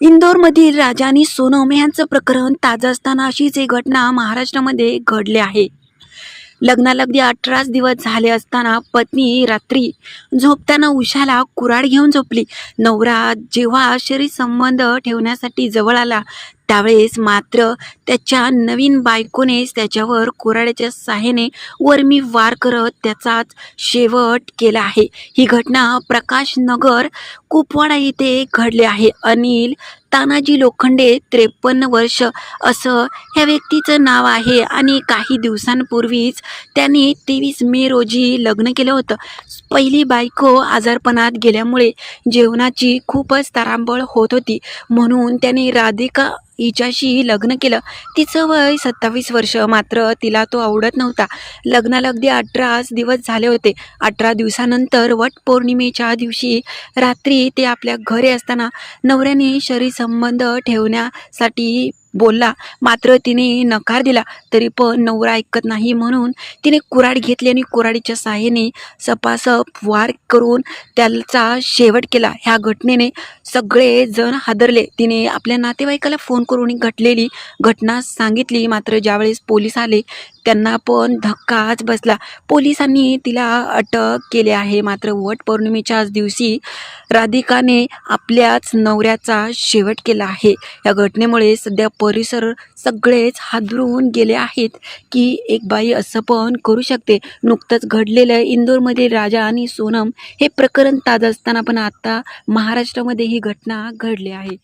इंदोरमधील राजानी सोनम यांचं प्रकरण ताजं असताना अशीच एक घटना महाराष्ट्रामध्ये घडली आहे. लग्नालगदी अठराच दिवस झाले असताना पत्नी रात्री झोपताना उषाला कुऱ्हाड घेऊन झोपली. नवरा जेव्हा शरीर संबंध ठेवण्यासाठी जवळ आला त्यावेळेस मात्र त्याच्या नवीन बायकोनेच त्याच्यावर कुऱ्हाडीच्या सहाय्याने वरमी वार करत त्याचाच शेवट केला आहे. ही घटना प्रकाश नगर कुपवाडा येथे घडली आहे. अनिल तानाजी लोखंडे त्रेपन्न वर्ष असं ह्या व्यक्तीचं नाव आहे. आणि काही दिवसांपूर्वीच त्याने तेवीस मे रोजी लग्न केलं होतं. पहिली बायको आजारपणात गेल्यामुळे जेवणाची खूपच तारांबळ होत होती. म्हणून त्याने राधिका हिच्याशी लग्न केलं. तिचं वय सत्तावीस वर्ष. मात्र तिला तो आवडत नव्हता. लग्नाला अगदी अठराच दिवस झाले होते. अठरा दिवसानंतर वट पौर्णिमेच्या दिवशी रात्री ते आपल्या घरी असताना नवऱ्याने शरीर संबंध ठेवण्यासाठी बोलला मात्र तिने नकार दिला तरी पण नवरा ऐकत नाही म्हणून तिने कुराड घेतली आणि कुऱ्हाडीच्या सहाय्याने सपासप वार करून त्याचा शेवट केला. ह्या घटनेने सगळे जण हादरले. तिने आपल्या नातेवाईकाला फोन करून घटलेली घटना सांगितली. मात्र ज्यावेळेस पोलीस आले त्यांना पण धक्काच बसला. पोलिसांनी तिला अटक केली आहे. मात्र वटपौर्णिमेच्याच दिवशी राधिकाने आपल्याच नवऱ्याचा शेवट केला आहे. या घटनेमुळे सध्या परिसर सगळेच हादरून गेले आहेत की एक बाई असं पण करू शकते. नुकतंच घडलेलं इंदोरमध्ये राजा आणि सोनम हे प्रकरण ताज असताना पण आता महाराष्ट्रामध्ये ही घटना घडली आहे.